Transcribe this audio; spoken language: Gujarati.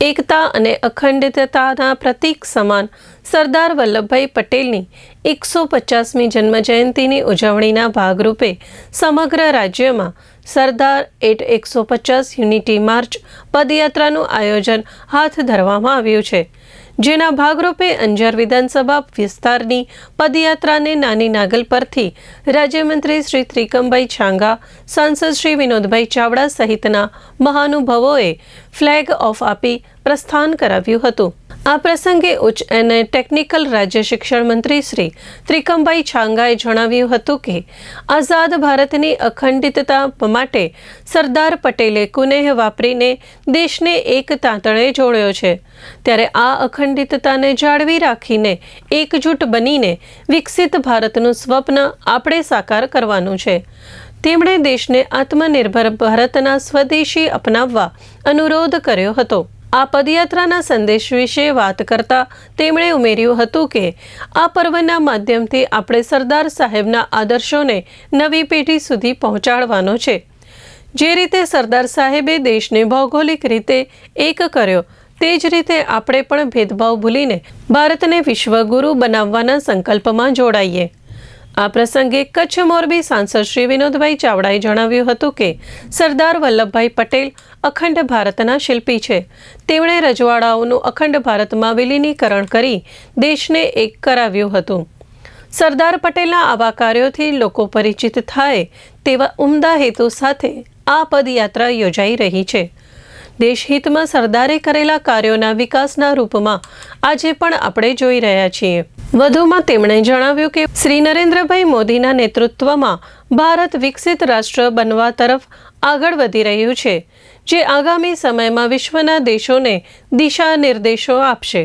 એકતા અને અખંડિતતાના પ્રતીક સમાન સરદાર વલ્લભભાઈ પટેલની એકસો પચાસમી જન્મજયંતિની ઉજવણીના ભાગરૂપે સમગ્ર રાજ્યમાં સરદાર એટ એકસો પચાસ યુનિટી માર્ચ પદયાત્રાનું આયોજન હાથ ધરવામાં આવ્યું છે. જેના ભાગરૂપે અંજાર વિધાનસભા વિસ્તારની પદયાત્રાને નાની નાગલ પરથી રાજ્યમંત્રી શ્રી ત્રિકમભાઈ છાંગા, સાંસદ શ્રી વિનોદભાઈ ચાવડા સહિતના મહાનુભાવોએ ફ્લેગ ઓફ આપી પ્રસ્થાન કરાવ્યું હતું. આ પ્રસંગે ઉચ્ચ અને ટેકનિકલ રાજ્ય શિક્ષણ મંત્રી શ્રી ત્રિકમભાઈ છાંગાએ જણાવ્યું હતું કે આઝાદ ભારતની અખંડિતતા માટે સરદાર પટેલે કુનેહ વાપરીને દેશને એક તાંતણે જોડ્યો છે. ત્યારે આ અખંડિતતાને જાળવી રાખીને એકજૂટ બનીને વિકસિત ભારતનું સ્વપ્ન આપણે સાકાર કરવાનું છે. તેમણે દેશને આત્મનિર્ભર ભારતના સ્વદેશી અપનાવવા અનુરોધ કર્યો હતો. આ પદયાત્રાના સંદેશ વિશે વાત કરતા તેમણે ઉમેર્યું હતું કે આ પર્વના માધ્યમથી આપણે સરદાર સાહેબના આદર્શોને નવી પેઢી સુધી પહોંચાડવાનો છે. જે રીતે સરદાર સાહેબે દેશને ભૌગોલિક રીતે એક કર્યો, તે જ રીતે આપણે પણ ભેદભાવ ભૂલીને ભારતને વિશ્વગુરુ બનાવવાના સંકલ્પમાં જોડાઈએ. આ પ્રસંગે કચ્છ મોરબી સાંસદ શ્રી વિનોદભાઈ ચાવડાએ જણાવ્યું હતું કે સરદાર વલ્લભભાઈ પટેલ અખંડ ભારતના શિલ્પી છે. તેમણે રજવાડાઓનું અખંડ ભારતમાં વિલીનીકરણ કરી દેશને એક કરાવ્યું હતું. સરદાર પટેલના આવા કાર્યોથી લોકો પરિચિત થાય તેવા ઉમદા હેતુ સાથે આ પદયાત્રા યોજાઈ રહી છે. દેશહિતમાં સરદારે કરેલા કાર્યોના વિકાસના રૂપમાં આજે પણ આપણે જોઈ રહ્યા છીએ. વધુમાં તેમણે જણાવ્યું કે શ્રી નરેન્દ્રભાઈ મોદીના નેતૃત્વમાં ભારત વિકસિત રાષ્ટ્ર બનવા તરફ આગળ વધી રહ્યું છે, જે આગામી સમયમાં વિશ્વના દેશોને દિશા નિર્દેશો આપશે.